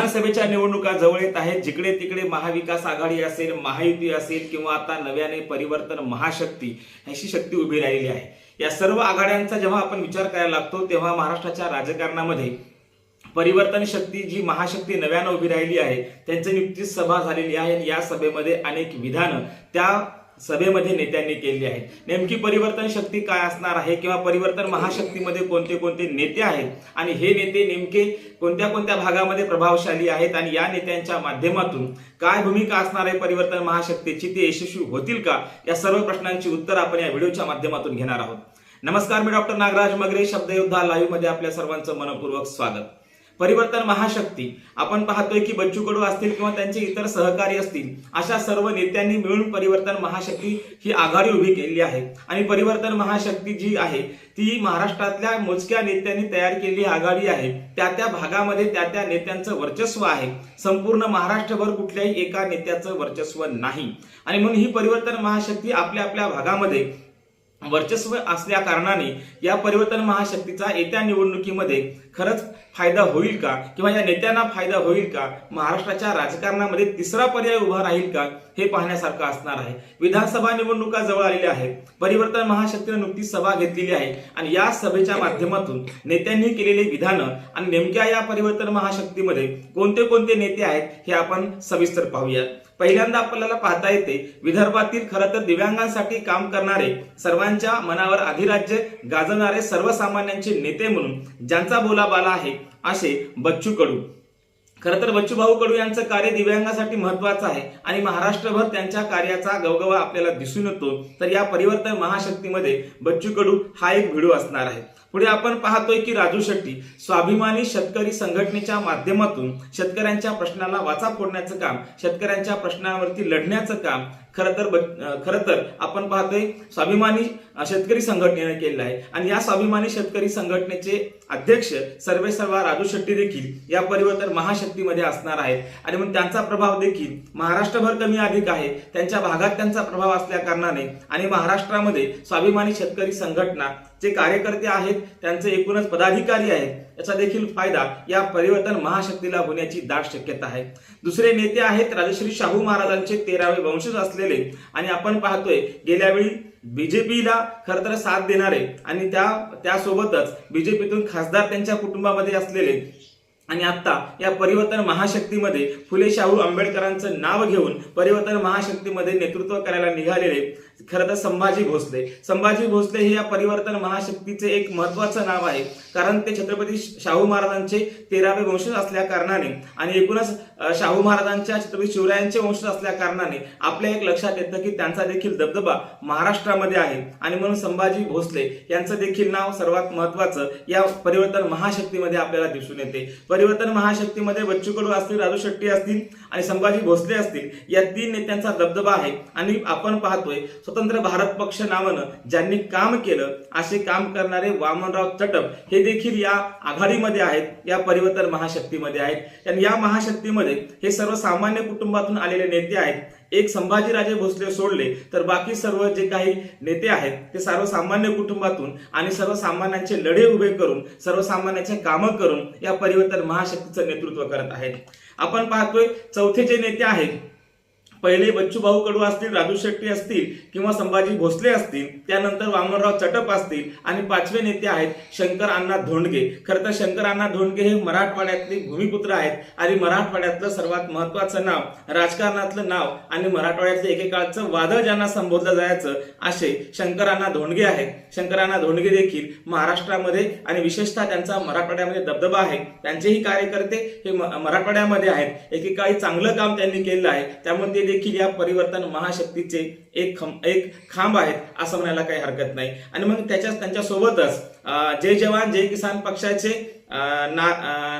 विधानसभेच्या निवडणुका जवळ येत आहेत. जिकडे तिकडे महाविकास आघाडी असेल महायुती असेल किंवा आता नव्याने परिवर्तन महाशक्ती अशी शक्ती उभी राहिलेली आहे. या सर्व आघाड्यांचा जेव्हा आपण विचार करायला लागतो तेव्हा महाराष्ट्राच्या राजकारणामध्ये परिवर्तन शक्ती जी महाशक्ती नव्यानं उभी राहिली आहे त्यांची नुकतीच सभा झालेली आहे आणि या सभेमध्ये अनेक विधानं त्या सभेमध्ये नेत्यांनी केली आहे नेमकी परिवर्तन शक्ती काय असणार आहे किंवा परिवर्तन महाशक्तीमध्ये कोणते कोणते नेते आहेत? आणि हे नेते नेमके कोणत्या कोणत्या भागामध्ये प्रभावशाली आहेत? आणि या नेत्यांच्या माध्यमातून काय भूमिका असणार आहे परिवर्तन महाशक्तीची? ते यशस्वी होतील का? या सर्व प्रश्नांची उत्तर आपण या व्हिडिओच्या माध्यमातून घेणार आहोत. नमस्कार मी डॉक्टर नागराज मगरे शब्दयोद्धा लाईव्हमध्ये आपल्या सर्वांचं मनपूर्वक स्वागत. परिवर्तन महाशक्ती. आपण पाहतोय की बच्चू कडू असतील किंवा त्यांचे इतर सहकारी असतील अशा सर्व नेत्यांनी मिळून परिवर्तन महाशक्ती ही आघाडी उभी केलेली आहे. आणि परिवर्तन महाशक्ती जी आहे ती महाराष्ट्रातल्या मोजक्या नेत्यांनी तयार केलेली आघाडी आहे. त्या त्या भागामध्ये त्या त्या नेत्यांचं वर्चस्व आहे. संपूर्ण महाराष्ट्रभर कुठल्याही एका नेत्याचं वर्चस्व नाही. आणि म्हणून ही परिवर्तन महाशक्ती आपल्या आपल्या भागामध्ये वर्चस्व असल्या कारणाने या परिवर्तन महाशक्तीचा येत्या निवडणुकीमध्ये खरंच फायदा होईल का? किंवा या नेत्यांना फायदा होईल का? महाराष्ट्राच्या राजकारणामध्ये तिसरा पर्याय उभा राहील का? हे पाहण्यासारखं असणार आहे. विधानसभा निवडणुका जवळ आलेल्या आहेत. परिवर्तन महाशक्तीने नुकतीच सभा घेतलेली आहे. आणि या सभेच्या माध्यमातून नेत्यांनी केलेली विधानं आणि नेमक्या या परिवर्तन महाशक्तीमध्ये कोणते कोणते नेते आहेत हे आपण सविस्तर पाहूयात. पहिल्यांदा आपल्याला पाहता येते विदर्भातील खरं तर दिव्यांगांसाठी काम करणारे सर्वांच्या मनावर अधिराज्य गाजवणारे सर्वसामान्यांचे नेते म्हणून ज्यांचा बोलाबाला आहे असे बच्चू कडू खरं तर बच्चूभाऊ कडू यांचं कार्य दिव्यांगासाठी महत्वाचं आहे आणि महाराष्ट्रभर त्यांच्या कार्याचा गवगवा आपल्याला दिसून येतो तर या परिवर्तन महाशक्तीमध्ये बच्चू कडू हा एक व्हिडिओ असणार आहे. पुढे आपण पाहतोय की राजू शेट्टी स्वाभिमानी शेतकरी संघटनेच्या माध्यमातून शेतकऱ्यांच्या प्रश्नाला वाचा फोडण्याचं काम शेतकऱ्यांच्या प्रश्नावरती लढण्याचं काम खर तर खर तर आपण पाहतोय स्वाभिमानी शेतकरी संघटनेने केलेलं आहे. आणि या स्वाभिमानी शेतकरी संघटनेचे अध्यक्ष सर्वे सर्वा राजू शेट्टी देखील या परिवर्तन महाशक्तीमध्ये असणार आहेत. आणि मग त्यांचा प्रभाव देखील महाराष्ट्रभर कमी अधिक आहे. त्यांच्या भागात त्यांचा प्रभाव असल्या कारणाने आणि महाराष्ट्रामध्ये स्वाभिमानी शेतकरी संघटना जे कार्यकर्ते आहेत त्यांचे एकूणच पदाधिकारी आहेत याचा देखील फायदा या परिवर्तन महाशक्तीला होण्याची दाट शक्यता आहे. दुसरे नेते आहेत राजश्री शाहू महाराजांचे तेरावे वंशज असलेले आणि आपण पाहतोय गेल्यावेळी बीजेपीला खरं तर साथ देणारे आणि त्या त्यासोबतच बीजेपीतून खासदार त्यांच्या कुटुंबामध्ये असलेले आणि आता या परिवर्तन महाशक्तीमध्ये फुले शाहू आंबेडकरांचं नाव घेऊन परिवर्तन महाशक्तीमध्ये नेतृत्व करायला निघालेले खरं तर संभाजी भोसले. संभाजी भोसले हे या परिवर्तन महाशक्तीचे एक महत्वाचं नाव आहे. कारण ते छत्रपती शाहू महाराजांचे तेरावे वंशज असल्या कारणाने आणि एकूणच शाहू महाराजांच्या छत्रपती शिवरायांचे वंशज असल्या कारणाने आपल्या एक लक्षात येतं की त्यांचा देखील दबदबा महाराष्ट्रामध्ये आहे. आणि म्हणून संभाजी भोसले यांचं देखील नाव सर्वात महत्वाचं या परिवर्तन महाशक्तीमध्ये आपल्याला दिसून येते. परिवर्तन महाशक्तीमध्ये बच्चू कडू असतील राजू शेट्टी असतील आणि संभाजी भोसले असतील या तीन नेत्यांचा दबदबा आहे. आणि आपण पाहतोय स्वतंत्र भारत पक्ष नावानं ज्यांनी काम केलं असे काम करणारे वामनराव चटप हे देखील या आघाडीमध्ये आहेत या परिवर्तन महाशक्तीमध्ये आहेत. आणि या महाशक्तीमध्ये हे सर्व सामान्य कुटुंबातून आलेले नेते आहेत. एक संभाजीराजे भोसले सोडले तर बाकी सर्व जे काही नेते आहेत ते सर्वसामान्य कुटुंबातून आणि सर्वसामान्यांचे लढे उभे करून सर्वसामान्यांचे कामं करून या परिवर्तन महाशक्तीचं नेतृत्व करत आहेत. आपण पाहतोय चौथे जे नेते आहेत पहिले बच्चूभाऊ कडू असतील राजू शेट्टी असतील किंवा संभाजी भोसले असतील त्यानंतर वामनराव चटप असतील आणि पाचवे नेते आहेत शंकर अण्णा धोंडगे. खरं तर शंकर अण्णा धोंडगे हे मराठवाड्यातले भूमिपुत्र आहेत आणि मराठवाड्यातलं सर्वात महत्वाचं नाव राजकारणातलं नाव आणि मराठवाड्यातलं एकेकाळचं वादळ ज्यांना संबोधलं जायचं असे शंकर अण्णा धोंडगे आहेत. शंकर अण्णा धोंडगे देखील महाराष्ट्रामध्ये आणि विशेषतः त्यांचा मराठवाड्यामध्ये दबदबा आहे. त्यांचेही कार्यकर्ते हे म- मराठवाड्यामध्ये आहेत. एकेकाळी चांगलं काम त्यांनी केलेलं आहे. त्यामुळे ते देखील या परिवर्तन महाशक्तीचे एक खंब एक खांब आहेत असं म्हणायला काही हरकत नाही. आणि मग त्याच्या त्यांच्यासोबतच जय जवान जय किसान पक्षाचे ना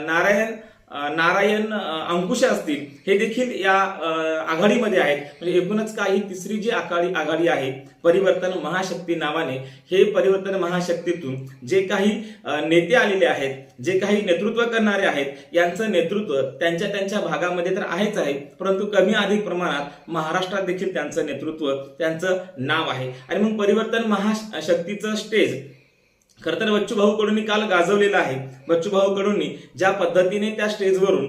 नारायण नारायण अंकुश असतील हे देखील या आघाडीमध्ये आहेत. म्हणजे एकूणच काही तिसरी जी आघाडी आघाडी आहे परिवर्तन महाशक्ती नावाने हे परिवर्तन महाशक्तीतून जे काही नेते आलेले आहेत जे काही नेतृत्व करणारे आहेत यांचं नेतृत्व त्यांच्या त्यांच्या भागामध्ये तर आहेच आहे परंतु कमी अधिक प्रमाणात महाराष्ट्रात देखील त्यांचं नेतृत्व त्यांचं नाव आहे. आणि मग परिवर्तन महाशक्तीचं स्टेज खरं तर बच्चूभाऊ कडूंनी काल गाजवलेलं आहे. बच्चूभाऊ कडूंनी ज्या पद्धतीने त्या स्टेजवरून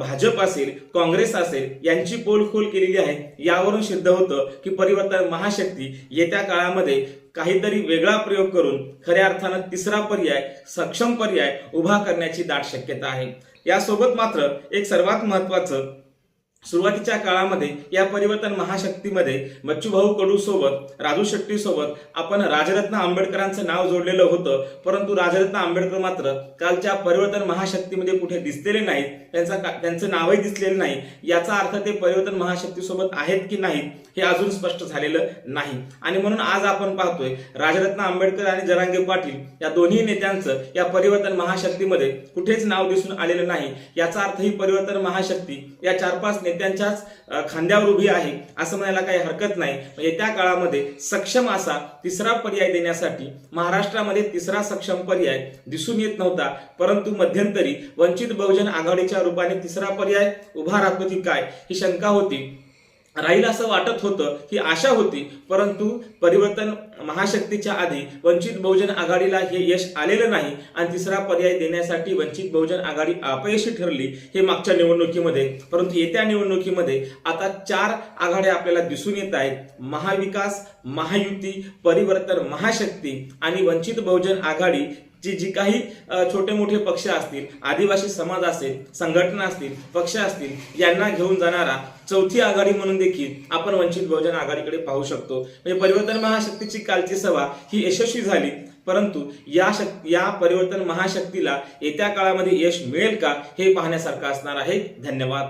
भाजप असेल काँग्रेस असेल यांची पोलखोल केलेली आहे यावरून सिद्ध होतं की परिवर्तन महाशक्ती येत्या काळामध्ये काहीतरी वेगळा प्रयोग करून खऱ्या अर्थानं तिसरा पर्याय सक्षम पर्याय उभा करण्याची दाट शक्यता आहे. यासोबत मात्र एक सर्वात महत्वाचं सुरुवातीच्या काळामध्ये या परिवर्तन महाशक्तीमध्ये बच्चूभाऊ कडू सोबत राजू शेट्टी सोबत आपण राजरत्न आंबेडकरांचं नाव जोडलेलं होतं. परंतु राजरत्न आंबेडकर मात्र कालच्या परिवर्तन महाशक्तीमध्ये कुठे दिसलेले नाहीत त्यांचा त्यांचं नावही दिसलेलं नाही. याचा अर्थ ते परिवर्तन महाशक्तीसोबत आहेत की नाहीत हे अजून स्पष्ट झालेलं नाही. आणि म्हणून आज आपण पाहतोय राजरत्न आंबेडकर आणि जरांगे पाटील या दोन्ही नेत्यांचं या परिवर्तन महाशक्तीमध्ये कुठेच नाव दिसून आलेलं नाही. याचा अर्थ ही परिवर्तन महाशक्ती या चार पाच नेत्यांच्याच खांद्यावर उभी आहे असं म्हणायला काही हरकत नाही. म्हणजे त्या काळामध्ये सक्षम असा तिसरा पर्याय देण्यासाठी महाराष्ट्रामध्ये तिसरा सक्षम पर्याय दिसून येत नव्हता. परंतु मध्यंतरी वंचित बहुजन आघाडीच्या रूपाने तिसरा पर्याय उभा राहतो की काय ही शंका होती. राहील असं वाटत होतं ही आशा होती परंतु परिवर्तन महाशक्तीच्या आधी वंचित बहुजन आघाडीला हे यश आलेलं नाही आणि तिसरा पर्याय देण्यासाठी वंचित बहुजन आघाडी अपयशी ठरली हे मागच्या निवडणुकीमध्ये. परंतु येत्या निवडणुकीमध्ये आता चार आघाड्या आपल्याला दिसून येत आहेत. महाविकास महायुती परिवर्तन महाशक्ती आणि वंचित बहुजन आघाडी जी जी काही छोटे मोठे पक्ष असतील आदिवासी समाज असेल संघटना असतील पक्ष असतील यांना घेऊन जाणारा चौथी आघाडी म्हणून देखील आपण वंचित बहुजन आघाडीकडे पाहू शकतो. म्हणजे परिवर्तन महाशक्तीची कालची सभा ही यशस्वी झाली परंतु या शक या परिवर्तन महाशक्तीला येत्या काळामध्ये यश मिळेल का हे पाहण्यासारखं असणार आहे. धन्यवाद.